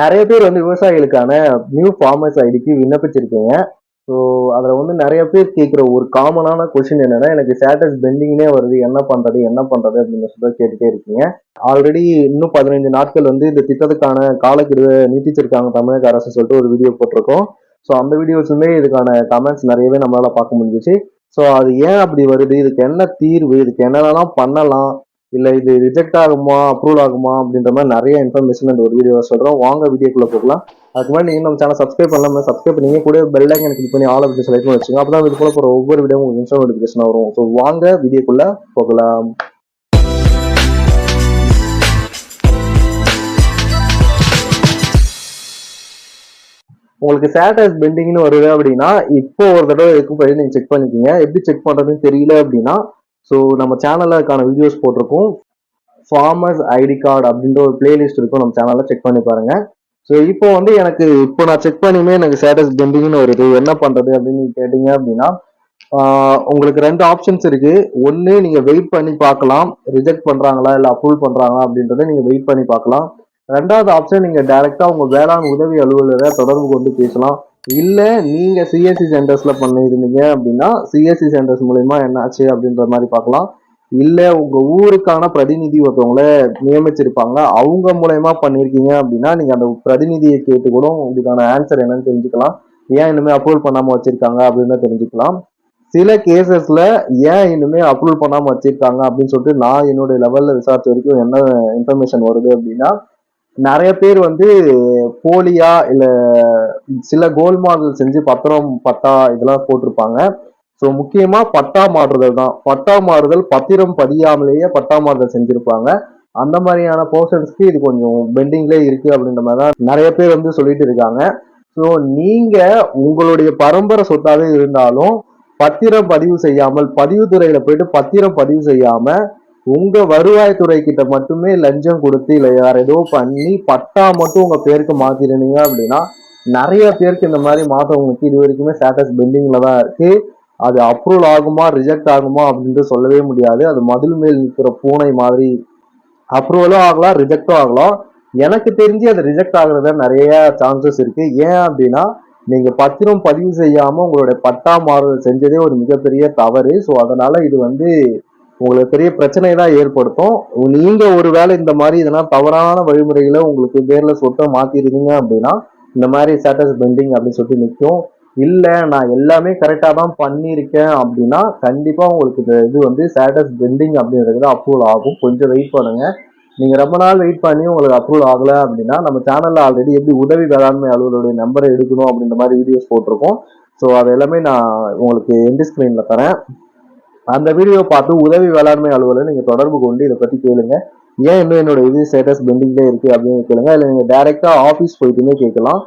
நிறைய பேர் வந்து விவசாயிகளுக்கான நியூ ஃபார்மர்ஸ் ஐடிக்கு விண்ணப்பிச்சிருக்கீங்க. ஸோ அதில் வந்து நிறைய பேர் கேட்குற ஒரு காமனான கொஷின் என்னன்னா எனக்கு ஸ்டேட்டஸ் பெண்டிங்னே வருது. என்ன பண்ணுறது என்ன பண்ணுறது அப்படின்னு சொல்லி கேட்டுட்டே இருக்கீங்க. ஆல்ரெடி இன்னும் பதினைஞ்சு நாட்கள் வந்து இந்த திட்டத்துக்கான காலக்கெடுவை நீட்டிச்சிருக்காங்க தமிழக அரசு சொல்லிட்டு ஒரு வீடியோ போட்டிருக்கோம். ஸோ அந்த வீடியோஸுமே இதுக்கான கமெண்ட்ஸ் நிறையவே நம்மளால் பார்க்க முடிஞ்சிச்சு. ஸோ அது ஏன் அப்படி வருது? இதுக்கு என்ன தீர்வு? இதுக்கு என்னென்னலாம் பண்ணலாம்? இல்லை இது ரிஜெக்ட் ஆகுமா அப்ரூவல் ஆகுமா அப்படின்ற மாதிரி நிறைய இன்ஃபர்மேஷன் அந்த ஒரு வீடியோவை சொல்கிறோம் வாங்க வீடியோக்குள்ளே போகலாம். அதுக்கு முன்னாடி நீங்கள் நம்ம சேனல் சப்ஸ்கிரைப் பண்ணலாம் சப்ஸ்கிரைப் பண்ணி கூட பெல் ஐக்கன் கிளிக் பண்ணி ஆல் அப்படி செலக்ட் பண்ணி வச்சுங்க அப்போ தான் இது போல போகிற ஒவ்வொரு வீடியோ உங்களுக்கு இன்ஸ்டா நோட்டிஃபிகேஷன் வரும். ஸோ வாங்க வீடியோக்குள்ளே போகலாம். உங்களுக்கு சேட்டஸ் பெண்டிங்னு வருது அப்படின்னா இப்போ ஒரு தடவை இருக்கும் போய் நீங்கள் செக் பண்ணிக்கிங்க. எப்படி செக் பண்ணுறதுன்னு தெரியல அப்படின்னா ஸோ நம்ம சேனலுக்கான வீடியோஸ் போட்டிருக்கோம். ஃபார்மர்ஸ் ஐடி கார்டு அப்படின்ற ஒரு பிளேலிஸ்ட் இருக்கும். நம்ம சேனலில் செக் பண்ணி பாருங்கள் ஸோ இப்போ வந்து எனக்கு இப்போ நான் செக் பண்ணியுமே எனக்கு ஸ்டேட்டஸ் பெண்டிங்னு வருது. என்ன பண்ணுறது அப்படின்னு கேட்டிங்க கேட்டீங்க அப்படின்னா உங்களுக்கு ரெண்டு ஆப்ஷன்ஸ் இருக்குது ஒன்று நீங்கள் வெயிட் பண்ணி பார்க்கலாம். ரிஜெக்ட் பண்ணுறாங்களா இல்லை அப்ரூவ் பண்ணுறாங்களா அப்படின்றத நீங்கள் வெயிட் பண்ணி பார்க்கலாம். ரெண்டாவது ஆப்ஷன் நீங்கள் டைரெக்டாக உங்கள் வேளாண் உதவி அலுவலரை தொடர்பு கொண்டு பேசலாம். இல்லை நீங்கள் சிஎஸ்சி சென்டர்ஸில் பண்ணியிருந்தீங்க அப்படின்னா சிஎஸ்சி சென்டர்ஸ் மூலயமா என்னாச்சு அப்படின்ற மாதிரி பார்க்கலாம். இல்லை உங்கள் ஊருக்கான பிரதிநிதி ஒருத்தவங்கள நியமிச்சிருப்பாங்க. அவங்க மூலயமா பண்ணியிருக்கீங்க அப்படின்னா நீங்கள் அந்த பிரதிநிதியை கேட்டு கூட உங்களுக்கான ஆன்சர் என்னன்னு தெரிஞ்சுக்கலாம். ஏன் இனிமேல் அப்ரூவல் பண்ணாமல் வச்சிருக்காங்க அப்படின்னு தெரிஞ்சுக்கலாம். சில கேசஸ்ல ஏன் இனிமே அப்ரூவல் பண்ணாம வச்சிருக்காங்க அப்படின்னு சொல்லிட்டு நான் என்னுடைய லெவல்ல விசாரிச்ச வரைக்கும் என்ன இன்ஃபர்மேஷன் வருது அப்படின்னா நிறைய பேர் வந்து போலியா இல்ல சில கோல் மாடல் செஞ்சு பத்திரம் பட்டா இதெல்லாம் போட்டிருப்பாங்க. ஸோ முக்கியமா பட்டா மாறுதல் தான். பட்டா மாறுதல் பத்திரம் பதியாமலேயே பட்டா மாறுதல் செஞ்சிருப்பாங்க. அந்த மாதிரியான போர்ஷன்ஸ்க்கு இது கொஞ்சம் பெண்டிங்லேயே இருக்கு அப்படின்ற மாதிரி தான் நிறைய பேர் வந்து சொல்லிட்டு இருக்காங்க. ஸோ நீங்க உங்களுடைய பரம்பரை சொத்தாவே இருந்தாலும் பத்திரம் பதிவு செய்யாமல் பதிவுத்துறையில போயிட்டு பத்திரம் பதிவு செய்யாம உங்க வருவாய்த்துறை கிட்ட மட்டுமே லஞ்சம் கொடுத்து இல்லை வேற ஏதோ பண்ணி பட்டா மட்டும் உங்க பேருக்கு மாத்திருந்தீங்க அப்படின்னா நிறைய பேருக்கு இந்த மாதிரி மாத்தவங்களுக்கு இது வரைக்குமே ஸ்டேட்டஸ் பெண்டிங்ல தான் இருக்கு. அது அப்ரூவல் ஆகுமா ரிஜெக்ட் ஆகுமா அப்படின்ட்டு சொல்லவே முடியாது. அது மதில் மேல் நிற்கிற பூனை மாதிரி அப்ரூவலும் ஆகலாம் ரிஜெக்டும் ஆகலாம். எனக்கு தெரிஞ்சு அது ரிஜெக்ட் ஆகுறத நிறைய சான்சஸ் இருக்கு. ஏன் அப்படின்னா நீங்க பத்திரம் பதிவு செய்யாம உங்களுடைய பட்டா மாறுதல் செஞ்சதே ஒரு மிகப்பெரிய தவறு. ஸோ அதனால இது வந்து உங்களுக்கு பெரிய பிரச்சனை தான் ஏற்படுத்தும். நீங்க ஒருவேளை இந்த மாதிரி இதெல்லாம் தவறான வழிமுறைகளை உங்களுக்கு பேர்ல சொத்தை மாத்திருந்தீங்க அப்படின்னா இந்த மாதிரி ஸ்டேட்டஸ் பெண்டிங் அப்படின்னு சொல்லிட்டு நிற்கும் இல்லை நான் எல்லாமே கரெக்டாக தான் பண்ணியிருக்கேன் அப்படின்னா கண்டிப்பாக உங்களுக்கு இந்த இது வந்து ஸ்டேட்டஸ் பெண்டிங் அப்படின்றது அப்ரூவல் ஆகும். கொஞ்சம் வெயிட் பண்ணுங்கள் நீங்கள் ரொம்ப நாள் வெயிட் பண்ணி உங்களுக்கு அப்ரூவல் ஆகலை அப்படின்னா நம்ம சேனலில் ஆல்ரெடி எப்படி உதவி வேளாண்மை அலுவலருடைய நம்பரை எடுக்கணும் அப்படின்ற மாதிரி வீடியோஸ் போட்டிருக்கோம். ஸோ அது எல்லாமே நான் உங்களுக்கு எந்த ஸ்க்ரீனில் தரேன். அந்த வீடியோ பார்த்து உதவி வேளாண்மை அலுவலர் நீங்க தொடர்பு கொண்டு இதை பத்தி கேளுங்க. ஏன் இன்னும் என்னோட இது ஸ்டேட்டஸ் பெண்டிங்லேயே இருக்கு அப்படின்னு கேளுங்க. இல்லை நீங்க டைரக்டா ஆஃபீஸ் போயிட்டுமே கேட்கலாம்.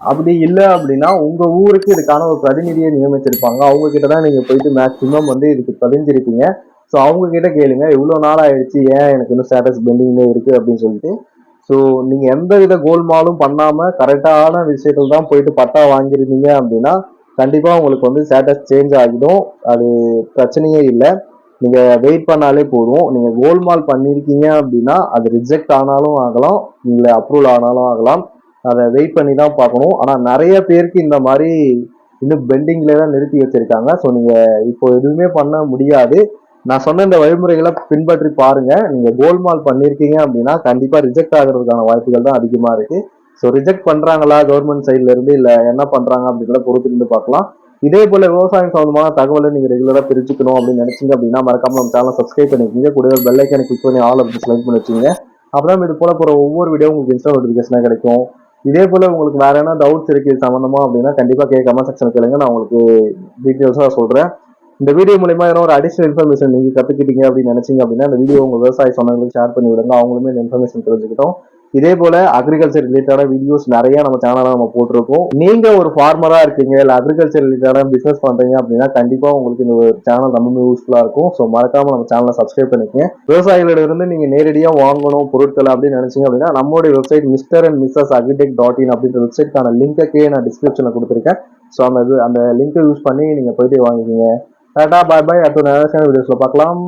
அப்படி இல்லை அப்படின்னா உங்க ஊருக்கு இதுக்கான ஒரு பிரதிநிதியை நியமிச்சிருப்பாங்க. அவங்க கிட்ட தான் நீங்க போயிட்டு மேக்சிமம் வந்து இதுக்கு பதிஞ்சிருப்பீங்க ஸோ அவங்க கிட்ட கேளுங்க. இவ்வளோ நாள் ஆயிடுச்சு. ஏன் எனக்கு இன்னும் ஸ்டேட்டஸ் பெண்டிங்லேயே இருக்கு அப்படின்னு சொல்லிட்டு. ஸோ நீங்கள் எந்த வித கோல்மாலும் பண்ணாமல் கரெக்டான விஷயத்தில் தான் போயிட்டு பட்டா வாங்கியிருந்தீங்க அப்படின்னா கண்டிப்பாக உங்களுக்கு வந்து ஸ்டேட்டஸ் சேஞ்ச் ஆகிடும். அது பிரச்சனையே இல்லை. நீங்கள் வெயிட் பண்ணாலே போதும். நீங்கள் கோல்மால் பண்ணியிருக்கீங்க அப்படின்னா அது ரிஜெக்ட் ஆனாலும் ஆகலாம். இல்லை அப்ரூவல் ஆனாலும் ஆகலாம். அதை வெயிட் பண்ணி தான் பார்க்கணும். ஆனால் நிறைய பேருக்கு இந்த மாதிரி இன்னும் பெண்டிங்ல தான் நிறுத்தி வச்சிருக்காங்க. ஸோ நீங்கள் இப்போ எதுவுமே பண்ண முடியாது. நான் சொன்ன இந்த வழிமுறைகளை பின்பற்றி பாருங்க. நீங்கள் கோல்மால் பண்ணியிருக்கீங்க அப்படின்னா கண்டிப்பாக ரிஜெக்ட் ஆகிறதுக்கான வாய்ப்புகள் தான் அதிகமாக இருக்குது ஸோ ரிஜெக்ட் பண்ணுறாங்களா கவர்மெண்ட் சைட்ல இருந்து? இல்ல என்ன பண்றாங்க அப்படின்றத பொறுத்திருந்து பார்க்கலாம். இதே போல விவசாயம் சம்பந்தமான தகவலை நீங்கள் ரெகுலராக பிரிச்சுக்கணும் அப்படின்னு நினைச்சீங்க அப்படின்னா மறக்காம நம்ம சேனல் சப்ஸ்கிரைப் பண்ணிக்கோங்க. கூட ஒரு பெல்லைக்கான கிளிக் பண்ணி ஆல் அப்படி செலக்ட் பண்ணி வச்சுங்க அப்பதான் இது போல போகிற ஒவ்வொரு வீடியோ உங்களுக்கு இன்ஸ்டா நோட்டிஃபிகேஷனாக கிடைக்கும். இதே போல உங்களுக்கு வேற என்ன டவுட்ஸ் இருக்கு இது அப்படின்னா கண்டிப்பா கே கமெண்ட் செக்ஷன் கேளுங்க. நான் உங்களுக்கு டீட்டெயில்ஸாக சொல்றேன். இந்த வீடியோ மூலயமா ஏன்னா ஒரு அடிஷனல் இன்ஃபர்மேஷன் நீங்க கத்துக்கிட்டீங்க அப்படின்னு நினைச்சீங்க அப்படின்னா இந்த வீடியோ உங்க விவசாய சொன்னவங்களுக்கு ஷேர் பண்ணி விடுங்க. அவங்களுமே இந்த இன்ஃபர்மேஷன் தெரிஞ்சுக்கிட்டோம். இதே போல அக்ரிகல்ச்சர் ரிலேட்டடான வீடியோஸ் நிறைய நம்ம சேனலில் நம்ம போட்டிருக்கோம். நீங்க ஒரு ஃபார்மரா இருக்கீங்க இல்ல அக்ரிகல்ச்சர் ரிலேட்டடான பிசினஸ் பண்றீங்க அப்படின்னா கண்டிப்பா உங்களுக்கு இந்த சேனல் ரொம்பவே யூஸ்ஃபுல்லா இருக்கும். ஸோ மறக்காம நம்ம சேனலை சப்ஸ்கிரைப் பண்ணிக்கங்க. விவசாயிகளிடம் இருந்து நீங்க நேரடியாக வாங்கணும் பொருட்கள் அப்படின்னு நினைச்சீங்க அப்படின்னா நம்மளுடைய website mister and missus agritech dot in அப்படின்ற வெப்சைட்கான லிங்கக்கே நான் டிஸ்கிரிப்ஷனில் கொடுத்துருக்கேன். ஸோ அந்த இது அந்த லிங்கை யூஸ் பண்ணி நீங்க போயிட்டு வாங்கிக்கிங்க. டாடா பாய் பாய் அடுத்த நிறைய வீடியோஸ்ல பார்க்கலாம்.